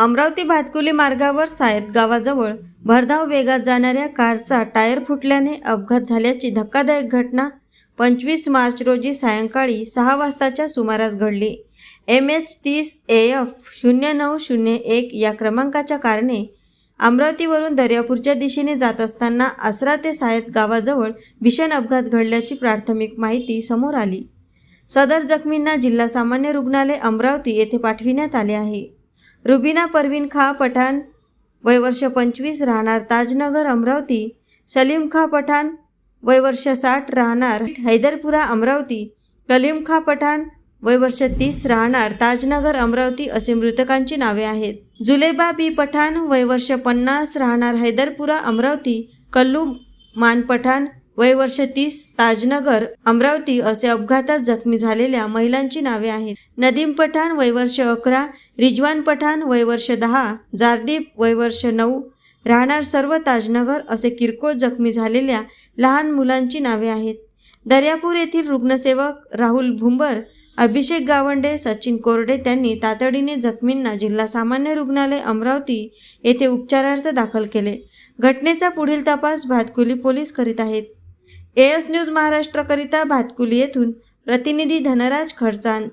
अमरावती भातकुली मार्गावर सायत गावाजवळ भरधाव वेगात जाणाऱ्या कारचा टायर फुटल्याने अपघात झाल्याची धक्कादायक घटना पंचवीस मार्च रोजी सायंकाळी सहा वाजताच्या सुमारास घडली. एम एच तीस ए एफ शून्य नऊ शून्य एक या क्रमांकाच्या कारने अमरावतीवरून दर्यापूरच्या दिशेने जात असताना आसरा ते सायत गावाजवळ भीषण अपघात घडल्याची प्राथमिक माहिती समोर आली. सदर जखमींना जिल्हा सामान्य रुग्णालय अमरावती येथे पाठविण्यात आले आहे. रुबिना परवीन खा पठाण वय वर्ष पंचवीस राहणार ताजनगर अमरावती. सलीम खा पठाण वय वर्ष साठ राहणार हैदरपुरा अमरावती. कलीम खा पठाण वय वर्ष तीस राहणार ताजनगर अमरावती असे मृतकांची नावे आहेत. जुलेबा बी पठाण वय वर्ष पन्नास राहणार हैदरपुरा अमरावती. कल्लू मान पठाण वय वर्ष तीस ताजनगर अमरावती असे अपघातात जखमी झालेल्या महिलांची नावे आहेत. नदीम पठाण वय वर्ष अकरा रिजवान पठाण वय वर्ष दहा जारडीप वय वर्ष नऊ राहणार सर्व ताजनगर असे किरकोळ जखमी झालेल्या लहान मुलांची नावे आहेत. दर्यापूर येथील रुग्णसेवक राहुल भुंबर अभिषेक गावंडे सचिन कोरडे त्यांनी तातडीने जखमींना जिल्हा सामान्य रुग्णालय अमरावती येथे उपचारार्थ दाखल केले. घटनेचा पुढील तपास भातकुली पोलीस करीत आहेत. एस न्यूज महाराष्ट्राकरिता भातकुली येथून प्रतिनिधी धनराज खडसान